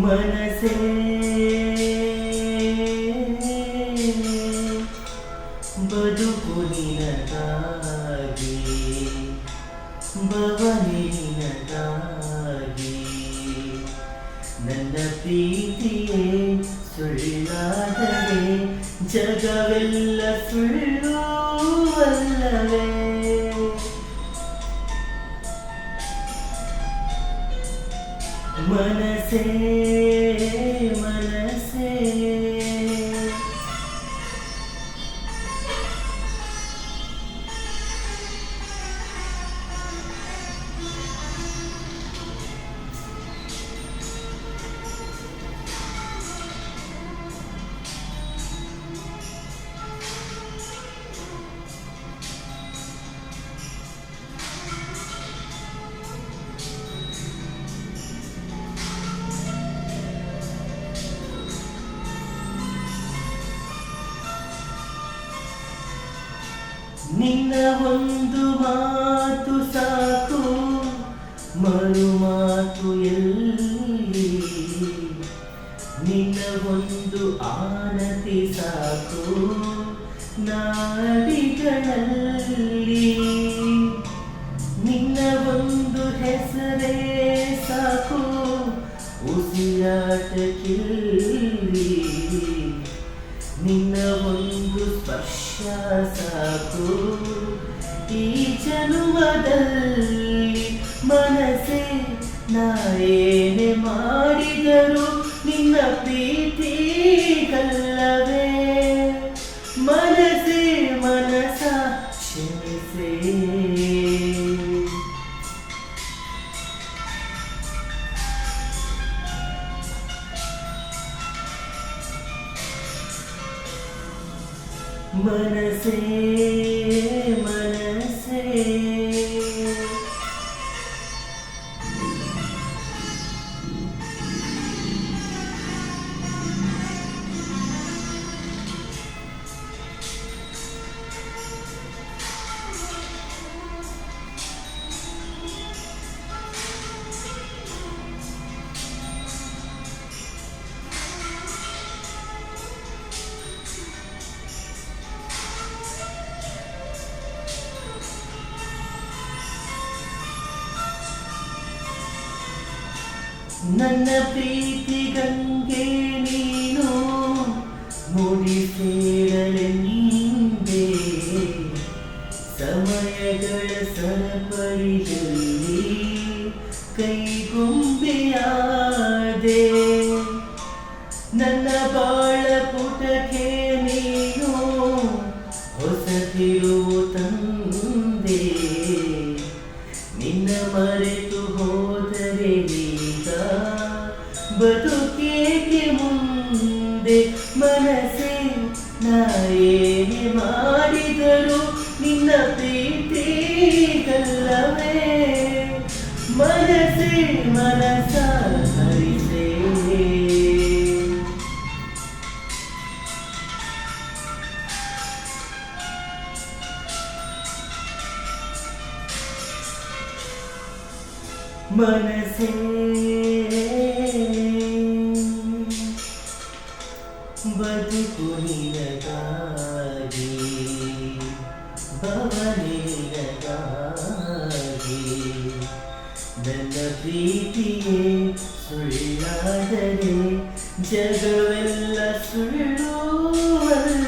ಮನಸೇ ಬದುಕು ನಿನಗಾಗಿ ಭವನಿ ನಿನಗಾಗಿ ನನ್ನ ಪ್ರೀತಿಯೇ ಸುಳ್ಳಾದರೆ ಜಗವೆಲ್ಲ ಸುಳ್ಳು ಅಲ್ಲವೇ మనసే మనసే. ನಿನ್ನ ಒಂದು ಮಾತು ಸಾಕು, ಮರು ಮಾತು ಎಲ್ಲಿ? ನಿನ್ನ ಒಂದು ಆನತಿ ಸಾಕು, ನಾಡಿಗಳಲ್ಲಿ. ನಿನ್ನ ಒಂದು ಹೆಸರೇ ಸಾಕು ಉಸಿರಾಟಕ್ಕಿಲ್ಲಿ ಸ್ಪರ್ಶ ಸಾಕು ಈ ಜನುಮದಲ್ಲಿ ಮನಸ್ಸೇ ನಾ ಏನೇ മനസ്സേ ನನ್ನ ಪ್ರೀತಿ ಗಂಗೆ ನೀನು ಮುಡಿ ಸೇರಲೆಂದೇ ಸಮಯಗಳ ಸರಪಳಿಯಲ್ಲಿ ಕೈಗೊಂಬೆಯಾದೆ. ನನ್ನ ಬಾಳ ಪುಟಕ್ಕೆ ನೀನು ಹೊಸ ತಿರುವು ತಂದೆ. ನಿನ್ನ ಮರೆತು ಹೋದರೆ ಬದುಕೇಕೆ ಮುಂದೆ ಮನಸ್ಸೆ ನಾಯೇನೆ ಮಾಡಿದರು ನಿನ್ನ ಪ್ರೀತಿಗಲ್ಲವೇ ಮನಸ್ಸೇ ಮನಸ ಹರಿಸೇ ಮನಸೇ ಬದುಕು ನಿನಗಾಗಿ ಭವನಿ ನಿನಗಾಗಿ ನನ್ನ ಪ್ರೀತಿಯೇ ಸುಳ್ಳಾದರೆ ಜಗವೆಲ್ಲ ಸುಳ್ಳು ಅಲ್ಲ